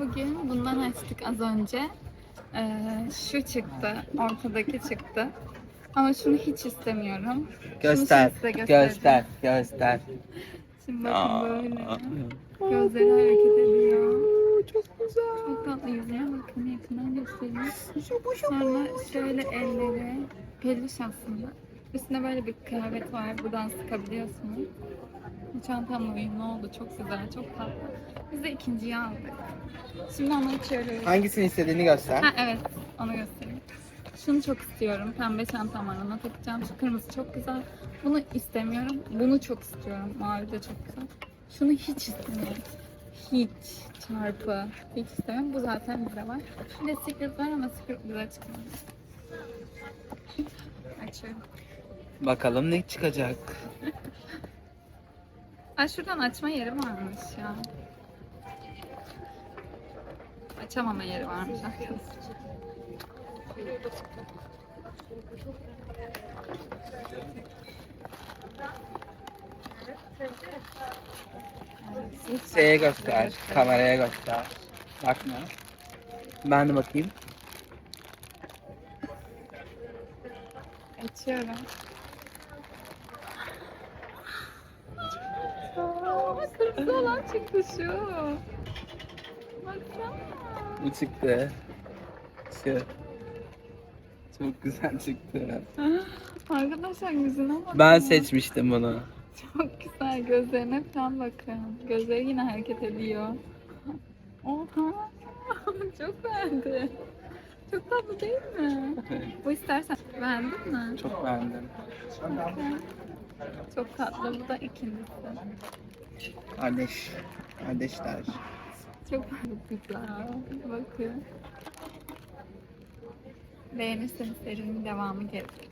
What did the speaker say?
Bugün bundan açtık az önce. Ee, şu çıktı, ortadaki çıktı. Ama şunu hiç istemiyorum. Göster, Şunu size göstereceğim. göster, göster. Şimdi bakın böyle. Gözleri hareket ediyor. Çok güzel. Çok tatlı yüzüne bakın yakından göstereyim. Sonra şöyle elleri peluş aslında. Üstünde böyle bir kıyafet var. Buradan sıkabiliyorsunuz. Bu Çantamla uyumlu oldu. Çok güzel, çok tatlı. Biz de ikinciyi aldık. Şimdi onu açıyoruz. Hangisini istediğini göster. Ha evet, onu göstereyim. Şunu çok istiyorum. Pembe çantam var. Ona takacağım. Şu kırmızı çok güzel. Bunu istemiyorum. Bunu çok istiyorum. Mavi de çok güzel. Şunu hiç istemiyorum. Hiç çarpı. Hiç istemiyorum. Bu zaten bizde var. Bir de Secret var ama Secret bize çıkmadı. Açıyorum. Bakalım ne çıkacak. Ay şuradan açma yeri varmış ya. Açamama yeri varmış arkadaşlar. Şeye göster, kameraya göster. Bakma. Ben de bakayım. Açıyorum. Kırmızı olan çıktı şu. Baksana. Bu çıktı. Şu. Çok güzel çıktı. Arkadaşlar yüzüne bakın. Ben seçmiştim bunu. Çok güzel gözlerine falan bakın. Gözleri yine hareket ediyor. Oha. Çok beğendim. Çok tatlı değil mi? Bu istersen beğendin mi? Çok beğendim. Çok tatlı. Bu da ikincisi. Kardeş. Kardeşler. Çok güzel. Bakın. Beğenirseniz serinin devamı gelecek.